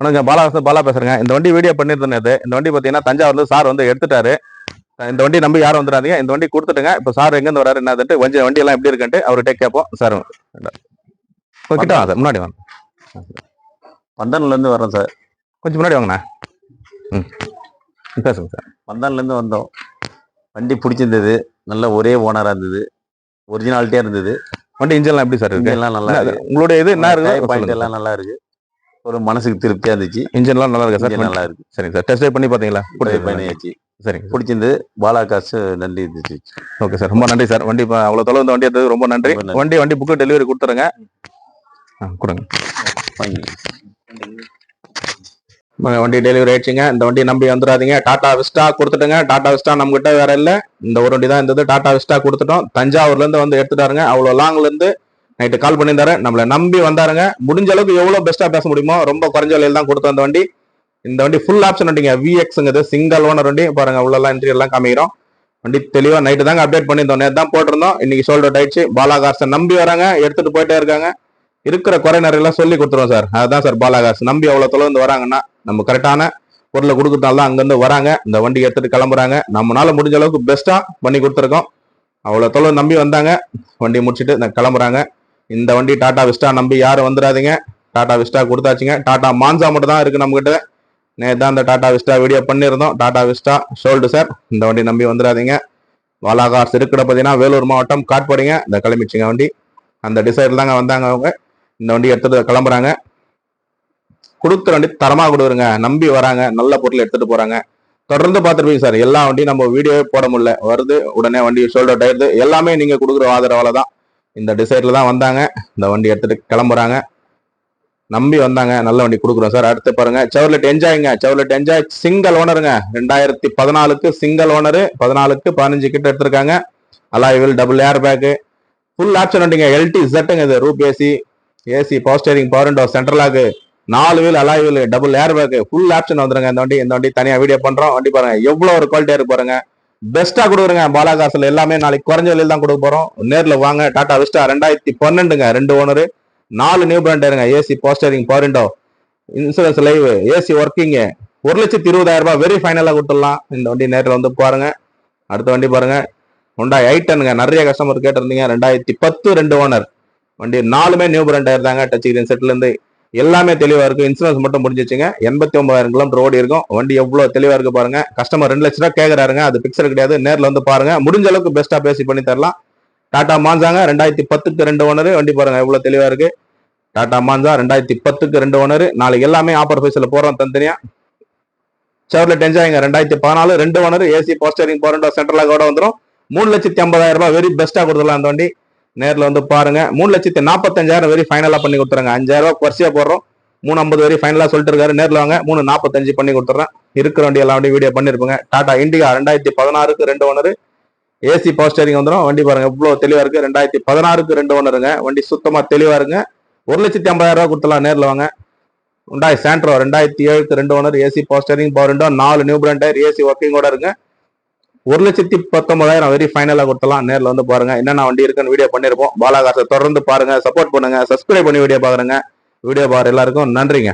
வணக்கம் பாலா பாலா பேசுறேங்க. இந்த வண்டி வீடியோ பண்ணியிருந்தேன் இந்த வண்டி பார்த்தீங்கன்னா தஞ்சாவூர்ல சார் வந்து எடுத்துட்டாரு. இந்த வண்டி நம்பி யாரும் வந்துடாதீங்க. இந்த வண்டி கொடுத்துட்டுங்க. இப்போ சார் எங்கேருந்து வராரு என்னதுன்ட்டு கொஞ்சம் வண்டி எல்லாம் எப்படி இருக்குன்ட்டு அவர்கிட்ட கேட்போம். சார் கிட்ட வாங்க சார். முன்னாடி வாங்க. பந்தன்ல இருந்து வரோம் சார். கொஞ்சம் முன்னாடி வாங்கண்ணா. ம். பேசுங்க சார். பந்தன்ல இருந்து வந்தோம். வண்டி பிடிச்சிருந்தது. நல்ல ஒரே ஓனரா இருந்தது. ஒரிஜினாலிட்டியா இருந்தது. வண்டி இன்ஜின்லாம் எப்படி சார் இருக்கு? எல்லாம் நல்லா உங்களுடைய இது என்ன பாயிண்ட் இருக்கு? எல்லாம் நல்லா இருக்கு. ஒரு மனசுக்கு திருப்தியா இருந்துச்சு. இன்ஜின்லாம் நல்லா இருக்கா சார் நல்லா இருக்கு. சரிங்க சார் டெஸ்ட் பண்ணி பார்த்தீங்களா Try பண்ணியாச்சு. சரிங்க பிடிச்சிருந்தது பாலா காசு நன்றி இருந்துச்சு. ஓகே சார் ரொம்ப நன்றி சார் வண்டி அவ்வளோ தொலைவு இந்த வண்டி எடுத்தது ரொம்ப நன்றி. வண்டி வண்டி புக்கு டெலிவரி கொடுத்துருங்க. ஆ கொடுங்க. வண்டி டெலிவரி ஆயிடுச்சுங்க. இந்த வண்டி நம்பி வந்துடாதீங்க. டாடா விஸ்டா கொடுத்துட்டுங்க. டாடா விஸ்டா நம்ம கிட்ட வேற இல்ல. இந்த ஒரு வண்டி தான் இருந்தது. டாடா விஸ்டா கொடுத்துட்டோம். தஞ்சாவூர்ல இருந்து வந்து எடுத்துட்டாருங்க. அவ்வளவு லாங்ல இருந்து நைட்டு கால் பண்ணியிருந்தாரு நம்மளை நம்பி வந்தாருங்க. முடிஞ்ச அளவுக்கு எவ்வளோ பெஸ்ட்டாக பேச முடியுமோ ரொம்ப குறைஞ்ச விலையில் தான் கொடுத்த அந்த வண்டி. இந்த வண்டி ஃபுல் ஆப்ஷன் வண்டிங்க. விஎக்ஸுங்கிறது சிங்கிள் ஓனர் வண்டி. பாருங்க உள்ளெல்லாம் இன்டீரியர்லாம் காமிக்கிறோம். வண்டி தெளிவாக நைட்டு தாங்க அப்டேட் பண்ணியிருந்தோம். நேத்து தான் போட்டிருந்தோம். இன்னைக்கு சோல்டர் ஆயிடுச்சு. பாலாகார்ஸை நம்பி வராங்க. எடுத்துகிட்டு போயிட்டே இருக்காங்க. இருக்கிற குறை நிறையெல்லாம் சொல்லி கொடுத்துருவோம் சார். அதுதான் சார் பாலாகார்ஸ் நம்பி அவ்வளோ தொலைந்து வந்து வராங்கன்னா நம்ம கரெக்டான பொருளை கொடுக்குறதால தான் அங்கேருந்து வராங்க. இந்த வண்டி எடுத்துகிட்டு கிளம்புறாங்க. நம்மளால முடிஞ்ச அளவுக்கு பெஸ்ட்டாக பண்ணி கொடுத்துருக்கோம். அவ்வளோ தொலைவு நம்பி வந்தாங்க. வண்டி முடிச்சுட்டு கிளம்புறாங்க. இந்த வண்டி டாடா விஸ்டா நம்பி யாரும் வந்துடாதீங்க. டாடா விஸ்டா கொடுத்தாச்சுங்க. டாடா மான்சா மட்டும் தான் இருக்கு நம்மகிட்ட. நேற்று தான் அந்த டாடா விஸ்டா வீடியோ பண்ணியிருந்தோம். டாடா விஸ்டா ஷோல்டு சார் இந்த வண்டி நம்பி வந்துடாதீங்க. வாலாகார் சிறுக்கடை பார்த்தீங்கன்னா வேலூர் மாவட்டம் காட்பாடிங்க. இந்த கிளம்பிச்சிங்க வண்டி. அந்த டிசைடில் தாங்க வந்தாங்க அவங்க. இந்த வண்டி எடுத்துகிட்டு கிளம்புறாங்க. கொடுக்குற வண்டி தரமாக கொடுக்குறங்க. நம்பி வராங்க. நல்ல பொருள் எடுத்துகிட்டு போகிறாங்க தொடர்ந்து பார்த்துருப்பீங்க சார் எல்லா வண்டியும் நம்ம வீடியோவே போட முடியல. வருது உடனே வண்டி ஷோல்டர் டயர்து எல்லாமே நீங்கள் கொடுக்குற ஆதரவால் தான். இந்த டிசைடில் தான் வந்தாங்க. இந்த வண்டி எடுத்துகிட்டு கிளம்புறாங்க. நம்பி வந்தாங்க. நல்ல வண்டி கொடுக்குறோம் சார். அடுத்து பாருங்க. செவர்லெட் என்ஜாய்ங்க செவர்லெட் என்ஜாய் சிங்கிள் ஓனருங்க ரெண்டாயிரத்தி பதினாலுக்கு சிங்கிள் ஓனரு பதினாலுக்கு பதினஞ்சு கிட்ட எடுத்திருக்காங்க. அலாய்வில் double air bag full option வண்டிங்க எல்டி ஜெட்டுங்க இது. Roof AC AC power steering power window central lock நாலு wheel alloy wheel double air bag full option வந்துருங்க. இந்த வண்டி இந்த வண்டி தனியாக வீடியோ பண்ணுறோம் வண்டி பாருங்க. எவ்வளோ ஒரு குவாலிட்டியாக இருக்கு பாருங்க. பெஸ்டா கொடுக்குறங்க. பாலாகாசில் எல்லாமே நாளைக்கு குறைஞ்ச விலையில் தான் கொடுக்க போறோம். நேரில் வாங்க. டாடா விஸ்டா ரெண்டாயிரத்தி பன்னெண்டுங்க. ரெண்டு ஓனரு. நாலு நியூ பிராண்ட் இருங்க AC power steering power insurance live AC working ஒரு லட்சத்தி இருபதாயிரம் ரூபாய் வெரி ஃபைனலாக கொடுத்துடலாம். இந்த வண்டி நேரில் வந்து பாருங்க. அடுத்த வண்டி பாருங்க. ஹோண்டா ஐட்டனுங்க நிறைய கஸ்டமர் கேட்டிருந்தீங்க. ரெண்டாயிரத்தி பத்து ரெண்டு ஓனர். வண்டி நாலுமே நியூ பிராண்ட் ஆயிருந்தாங்க. டச் கிரீன் செட்லேருந்து எல்லாமே தெளிவா இருக்கும் இன்சூரன்ஸ் மட்டும் முடிஞ்சிச்சுங்க. எண்பத்தி ஒன்பதாயிரம் கிலோமீட்டர் ஓடி இருக்கும். வண்டி எவ்வளவு தெளிவா இருக்கு பாருங்க. கஸ்டமர் ரெண்டு லட்ச ரூபா கேக்குறாருங்க. அது பிக்சர் கிடையாது. நேர்ல வந்து பாருங்க. முடிஞ்ச அளவுக்கு பெஸ்டா பேசி பண்ணி தரலாம். டாடா மாஞ்சாங்க ரெண்டாயிரத்தி பத்துக்கு ரெண்டு ஓனர் வண்டி பாருங்க எவ்வளவு தெளிவா இருக்கு. டாடா மாஞ்சா ரெண்டாயிரத்தி பத்துக்கு ரெண்டு ஓனர் நாளைக்கு எல்லாமே ஆஃபர் ஃபைஸ்ல போறோம் தனித்தனியா. செவர்லெட் என்ஜாய்ங்க ரெண்டாயிரத்தி பதினாலு ரெண்டு ஓனர் ஏசி போஸ்டரிங் போரண்டோ சென்ட்ரலாக கூட வந்துடும் மூணு லட்சத்தி ஐம்பதாயிரம் ரூபாய் வெரி பெஸ்டா கொடுத்துடலாம் அந்த வண்டி. நேரில் வந்து பாருங்க. மூணு லட்சத்தி நாற்பத்தஞ்சாயிரம் வெரி ஃபைனலாக பண்ணி கொடுத்துறாங்க. அஞ்சாயிரம் ரூபா குறைச்சியா போடுறோம். மூணு ஐம்பது வரை ஃபைனலாக சொல்லிட்டு இருக்காரு. நேரில் வாங்க. மூணு நாற்பத்தஞ்சு பண்ணி கொடுத்துறேன். இருக்கிற வண்டி எல்லாம் வண்டி வீடியோ பண்ணியிருப்பேங்க டாடா இண்டிகா ரெண்டாயிரத்தி பதினாறுக்கு ரெண்டு ஓனர் ஏசி பவர் ஸ்டேரிங் வந்துடும் வண்டி பாருங்க. இவ்வளோ தெளிவாக இருக்குது ரெண்டாயிரத்தி பதினாறுக்கு ரெண்டு ஓனருங்க வண்டி சுத்தமாக தெளிவாக இருங்க. ஒரு லட்சத்தி ஐம்பதாயிரம் ரூபா கொடுத்துலாம் நேரில் வாங்க. உண்டாய் சாண்ட்ரோ ரெண்டாயிரத்தி ஏழுக்கு ரெண்டு owner AC power steering power window நாலு நியூ பிராண்ட் டயர் ஏசி ஒர்க்கிங்கோட இருங்க ஒரு லட்சத்தி பத்தொன்பதாயிரம் வரி ஃபைனலாக கொடுத்தலாம் நேரில் வந்து பாருங்க. என்னென்ன வண்டி இருக்குன்னு வீடியோ பண்ணியிருப்போம். பாலாகாசை தொடர்ந்து பாருங்க. சப்போர்ட் பண்ணுங்க. சப்ஸ்கிரைப் பண்ணி வீடியோ பாருங்க வீடியோ பாரு எல்லாருக்கும் நன்றிங்க.